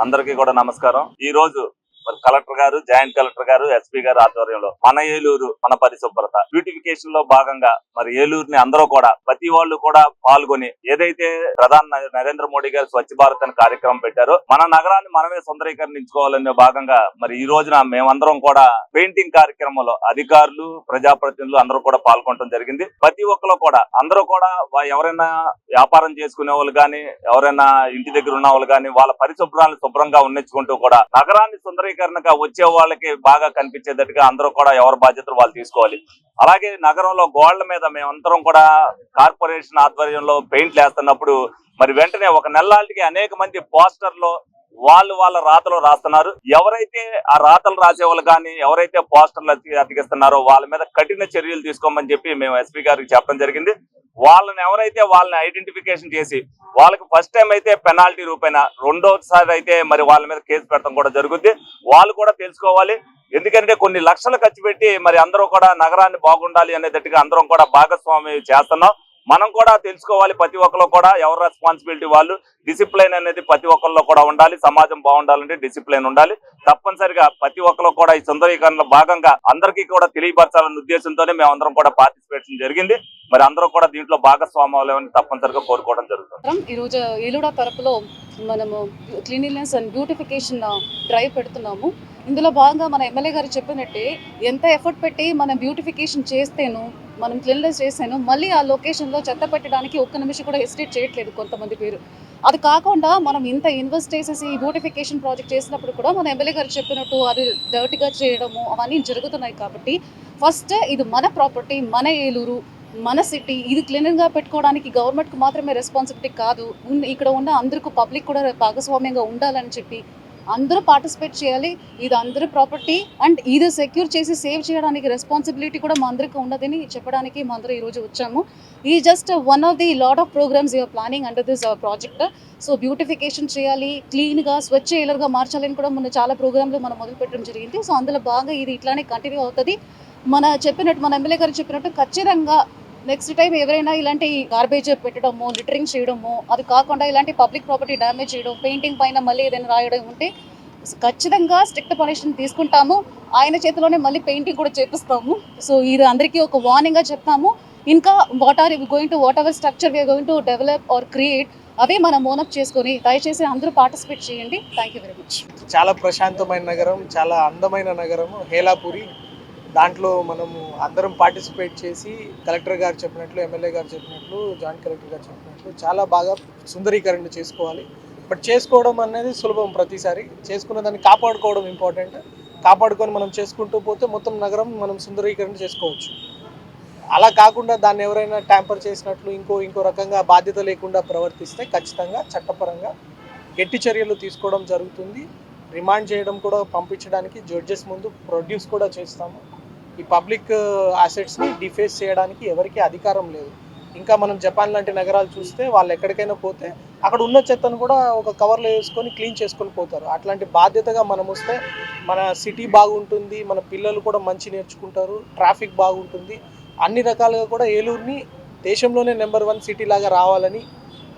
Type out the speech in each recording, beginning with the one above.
అందరికీ కూడా నమస్కారం. ఈ రోజు మరి కలెక్టర్ గారు జాయింట్ కలెక్టర్ గారు ఎస్పీ గారు ఆధ్వర్యంలో మన ఏలూరు మన పరిశుభ్రత బ్యూటిఫికేషన్లో భాగంగా మరి ఏలూరుని అందరూ కూడా ప్రతి వాళ్ళు కూడా పాల్గొని ఏదైతే ప్రధాని నరేంద్ర మోడీ గారు స్వచ్ఛ భారత్ అనే కార్యక్రమం పెట్టారో మన నగరాన్ని మనమే సుందరీకరణించుకోవాలనే భాగంగా మరి ఈ రోజున మేమందరం కూడా పెయింటింగ్ కార్యక్రమంలో అధికారులు ప్రజాప్రతినిధులు అందరూ కూడా పాల్గొనడం జరిగింది. ప్రతి ఒక్కరు కూడా అందరూ కూడా ఎవరైనా వ్యాపారం చేసుకునే వాళ్ళు కానీ ఎవరైనా ఇంటి దగ్గర ఉన్న వాళ్ళు కానీ వాళ్ళ పరిశుభ్రాన్ని శుభ్రంగా ఉన్నచ్చుకుంటూ కూడా నగరాన్ని సుందరీకరణగా వచ్చే వాళ్ళకి బాగా కనిపించేటట్టుగా అందరూ కూడా ఎవరి బాధ్యతలు వాళ్ళు తీసుకోవాలి. అలాగే నగరంలో గోడల మీద మేమందరం కూడా కార్పొరేషన్ ఆధ్వర్యంలో పెయింట్లు వేస్తున్నప్పుడు మరి వెంటనే ఒక నెలలాటికి అనేక మంది పోస్టర్లు వాళ్ళు వాళ్ళ రాతలు రాస్తున్నారు. ఎవరైతే ఆ రాతలు రాసే వాళ్ళు కానీ ఎవరైతే పోస్టర్లు అతికిస్తున్నారో వాళ్ళ మీద కఠిన చర్యలు తీసుకోమని చెప్పి మేము ఎస్పీ గారికి చెప్పడం జరిగింది. వాళ్ళని ఎవరైతే వాళ్ళని ఐడెంటిఫికేషన్ చేసి వాళ్ళకి ఫస్ట్ టైం అయితే పెనాల్టీ రూపాయిన రెండోసారి అయితే మరి వాళ్ళ మీద కేసు పెట్టడం కూడా జరుగుద్ది. వాళ్ళు కూడా తెలుసుకోవాలి. ఎందుకంటే కొన్ని లక్షలు ఖర్చు పెట్టి మరి అందరూ కూడా నగరాన్ని బాగుండాలి అనేటట్టుగా అందరం కూడా భాగస్వామి చేస్తున్నాం. మనం కూడా తెలుసుకోవాలి ప్రతి ఒక్కరు కూడా ఎవరి రెస్పాన్సిబిలిటీ వాళ్ళు. డిసిప్లైన్ అనేది ప్రతి ఒక్కరిలో కూడా ఉండాలి సమాజం బాగుండాలంటే డిసిప్లైన్ ఉండాలి. తప్పనిసరిగా ప్రతి ఒక్కరు కూడా ఈ సుందరీకరణలో భాగంగా అందరికీ కూడా తెలియపరచాలన్న ఉద్దేశంతోనే మేమందరం కూడా పార్టిసిపేషన్ జరిగింది. మరి అందరూ కూడా దీంట్లో భాగస్వామ్యం తప్పనిసరిగా కోరుకోవడం జరుగుతుంది. ఈరోజు ఏలూడ తరపులో మనము క్లీనినెస్ అండ్ బ్యూటిఫికేషన్ డ్రైవ్ పెడుతున్నాము. ఇందులో భాగంగా మన ఎమ్మెల్యే గారు చెప్పినట్టే ఎంత ఎఫర్ట్ పెట్టి మనం బ్యూటిఫికేషన్ చేస్తేను మనం క్లీన్లెస్ చేశాను మళ్ళీ ఆ లొకేషన్లో చెత్త పెట్టడానికి ఒక్క నిమిషం కూడా హెసిటేట్ చేయట్లేదు కొంతమంది పేరు. అది కాకుండా మనం ఇంత ఇన్వెస్ట్ చేసేసి బ్యూటిఫికేషన్ ప్రాజెక్ట్ చేసినప్పుడు కూడా మన ఎమ్మెల్యే గారు చెప్పినట్టు అది డర్ట్గా చేయడము అవన్నీ జరుగుతున్నాయి కాబట్టి ఫస్ట్ ఇది మన ప్రాపర్టీ మన ఏలూరు మన సిటీ ఇది క్లీన్గా పెట్టుకోవడానికి గవర్నమెంట్కి మాత్రమే రెస్పాన్సిబిలిటీ కాదు. ఇక్కడ ఉన్న అందరికీ పబ్లిక్ కూడా భాగస్వామ్యంగా ఉండాలని చెప్పి అందరూ పార్టిసిపేట్ చేయాలి. ఇది అందరి ప్రాపర్టీ అండ్ ఇది సెక్యూర్ చేసి సేవ్ చేయడానికి రెస్పాన్సిబిలిటీ కూడా మా అందరికీ ఉన్నదని చెప్పడానికి మా అందరూ ఈరోజు వచ్చాము. ఈ just one of the lot of programmes you are planning under this project so beautification చేయాలి క్లీన్గా స్వచ్ఛ ఎయిలర్గా మార్చాలని కూడా మొన్న చాలా ప్రోగ్రాంలు మనం మొదలు పెట్టడం జరిగింది. సో అందులో బాగా ఇది ఇట్లానే కంటిన్యూ అవుతుంది. మన చెప్పినట్టు మన ఎమ్మెల్యే గారు చెప్పినట్టు ఖచ్చితంగా నెక్స్ట్ టైం ఎవరైనా ఇలాంటి గార్బేజ్ పెట్టడము లిటరింగ్ చేయడము అది కాకుండా ఇలాంటి పబ్లిక్ ప్రాపర్టీ డ్యామేజ్ చేయడం పెయింటింగ్ పైన మళ్ళీ ఏదైనా రాయడం ఉంటే ఖచ్చితంగా స్ట్రిక్ట్ పనిషన్ తీసుకుంటాము. ఆయన చేతిలోనే మళ్ళీ పెయింటింగ్ కూడా చేపిస్తాము. సో ఇది అందరికీ ఒక వార్నింగ్గా చెప్తాము. ఇంకా what are going to whatever structure we are going to develop or create అవే మనం మోనప్ చేసుకొని దయచేసి అందరూ పార్టిసిపేట్ చేయండి. థ్యాంక్ యూ వెరీ మచ్ చాలా ప్రశాంతమైన నగరం చాలా అందమైన నగరం హేలాపురి. దాంట్లో మనము అందరం పార్టిసిపేట్ చేసి కలెక్టర్ గారు చెప్పినట్లు ఎమ్మెల్యే గారు చెప్పినట్లు జాయింట్ కలెక్టర్ గారు చెప్పినట్లు చాలా బాగా సుందరీకరణ చేసుకోవాలి. బట్ చేసుకోవడం అనేది సులభం ప్రతిసారి. చేసుకున్న దాన్ని కాపాడుకోవడం ఇంపార్టెంట్. కాపాడుకొని మనం చేసుకుంటూ పోతే మొత్తం నగరం మనం సుందరీకరణ చేసుకోవచ్చు. అలా కాకుండా దాన్ని ఎవరైనా ట్యాంపర్ చేసినట్లు ఇంకో ఇంకో రకంగా బాధ్యత లేకుండా ప్రవర్తిస్తే ఖచ్చితంగా చట్టపరంగా గట్టి చర్యలు తీసుకోవడం జరుగుతుంది. రిమాండ్ చేయడం కూడా పంపించడానికి జడ్జెస్ ముందు ప్రొడ్యూస్ కూడా చేస్తాము. ఈ పబ్లిక్ అసెట్స్ని డిఫేస్ చేయడానికి ఎవరికీ అధికారం లేదు. ఇంకా మనం జపాన్ లాంటి నగరాలు చూస్తే వాళ్ళు ఎక్కడికైనా పోతే అక్కడ ఉన్న చెత్తను కూడా ఒక కవర్లో వేసుకొని క్లీన్ చేసుకొని పోతారు. అట్లాంటి బాధ్యతగా మనం వస్తే మన సిటీ బాగుంటుంది మన పిల్లలు కూడా మంచి నేర్చుకుంటారు ట్రాఫిక్ బాగుంటుంది. అన్ని రకాలుగా కూడా ఏలూరుని దేశంలోనే నెంబర్ వన్ సిటీ లాగా రావాలని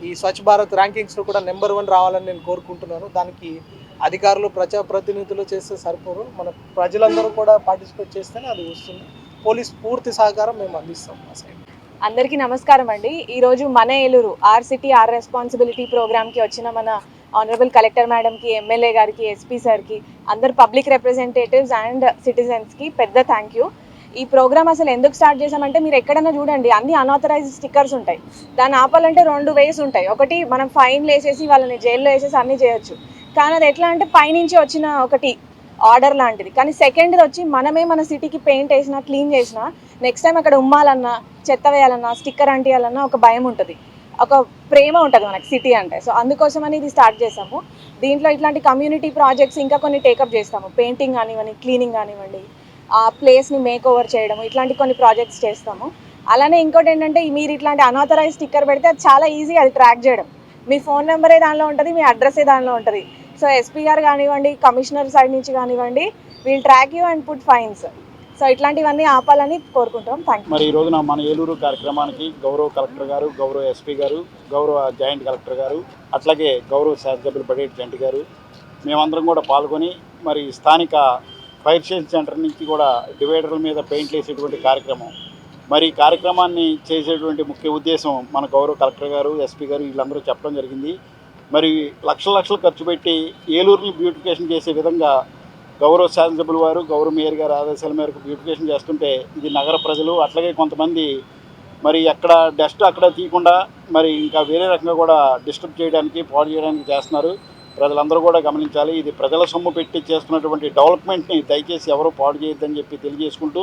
ఈ స్వచ్ఛ భారత్ ర్యాంకింగ్స్లో కూడా నెంబర్ వన్ రావాలని నేను కోరుకుంటున్నాను. దానికి అధికారులు ప్రజాప్రతినిధులు చేస్తే సరిపోరు మన ప్రజలందరూ కూడా పార్టిసిపేట్ చేస్తేనే అది వస్తుంది. పోలీస్ పూర్తి సహకారం మేము అందిస్తాం మా సైడ్. అందరికీ నమస్కారం అండి. ఈరోజు మన Eluru our city our responsibility ప్రోగ్రామ్కి వచ్చిన మన ఆనరబుల్ కలెక్టర్ మేడంకి ఎమ్మెల్యే గారికి ఎస్పీ సార్కి అందరు పబ్లిక్ రిప్రజెంటేటివ్స్ అండ్ సిటిజన్స్కి పెద్ద థ్యాంక్ యూ ఈ ప్రోగ్రామ్ అసలు ఎందుకు స్టార్ట్ చేసామంటే మీరు ఎక్కడైనా చూడండి అన్ని అన్ఆథరైజ్ స్టిక్కర్స్ ఉంటాయి. దాన్ని ఆపాలంటే రెండు వేస్ ఉంటాయి. ఒకటి మనం ఫైన్లు వేసేసి వాళ్ళని జైల్లో వేసేసి అన్నీ చేయొచ్చు. కానీ అది ఎట్లా అంటే పైనుంచి వచ్చిన ఒకటి ఆర్డర్ లాంటిది. కానీ సెకండ్ వచ్చి మనమే మన సిటీకి పెయింట్ వేసినా క్లీన్ చేసినా నెక్స్ట్ టైం అక్కడ ఉమ్మాలన్నా చెత్త వేయాలన్నా స్టిక్కర్ అంటియాలన్నా ఒక భయం ఉంటుంది. ఒక ప్రేమ ఉంటుంది మనకి సిటీ అంటే. సో అందుకోసమని ఇది స్టార్ట్ చేసాము. దీంట్లో ఇట్లాంటి కమ్యూనిటీ ప్రాజెక్ట్స్ ఇంకా కొన్ని టేకప్ చేస్తాము. పెయింటింగ్ కానివ్వండి క్లీనింగ్ కానివ్వండి ఆ ప్లేస్ని మేక్ ఓవర్ చేయడం ఇట్లాంటి కొన్ని ప్రాజెక్ట్స్ చేస్తాము. అలానే ఇంకోటి ఏంటంటే మీరు ఇట్లాంటి అనాథరైజ్ స్టిక్కర్ పెడితే అది చాలా ఈజీ అది ట్రాక్ చేయడం. మీ ఫోన్ నెంబరే దానిలో ఉంటుంది మీ అడ్రస్సే దానిలో ఉంటుంది. సో ఎస్పీ గారు కానివ్వండి కమిషనర్ సైడ్ నుంచి కానివ్వండి we'll track you and put fines so ఇట్లాంటివన్నీ ఆపాలని కోరుకుంటాం థ్యాంక్ యూ మరి ఈ రోజున మన ఏలూరు కార్యక్రమానికి గౌరవ కలెక్టర్ గారు గౌరవ ఎస్పీ గారు గౌరవ జాయింట్ కలెక్టర్ గారు అట్లాగే గౌరవ శాసనసభ్యులు బడేటి జంటి గారు మేమందరం కూడా పాల్గొని మరి స్థానిక ఫైర్ సేల్ సెంటర్ నుంచి కూడా డివైడర్ల మీద పెయింట్లు వేసేటువంటి కార్యక్రమం. మరి కార్యక్రమాన్ని చేసేటువంటి ముఖ్య ఉద్దేశం మన గౌరవ కలెక్టర్ గారు ఎస్పీ గారు వీళ్ళందరూ చెప్పడం జరిగింది. మరి లక్షల లక్షలు ఖర్చు పెట్టి ఏలూరుని బ్యూటిఫికేషన్ చేసే విధంగా గౌరవ శాసనసభ్యుల వారు గౌరవ మేయర్ గారి ఆదేశాల మేరకు బ్యూటిఫికేషన్ చేస్తుంటే ఇది నగర ప్రజలు అట్లాగే కొంతమంది మరి అక్కడ డస్ట్ అక్కడ తీయకుండా మరి ఇంకా వేరే రకంగా కూడా డిస్టర్బ్ చేయడానికి పాడు చేయడానికి చేస్తున్నారు. ప్రజలందరూ కూడా గమనించాలి. ఇది ప్రజల సొమ్ము పెట్టి చేస్తున్నటువంటి డెవలప్మెంట్ని దయచేసి ఎవరు పాడు చేయొద్దని చెప్పి తెలియజేసుకుంటూ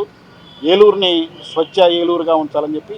ఏలూరుని స్వచ్ఛ ఏలూరుగా ఉంచాలని చెప్పి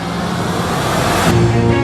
Thank you.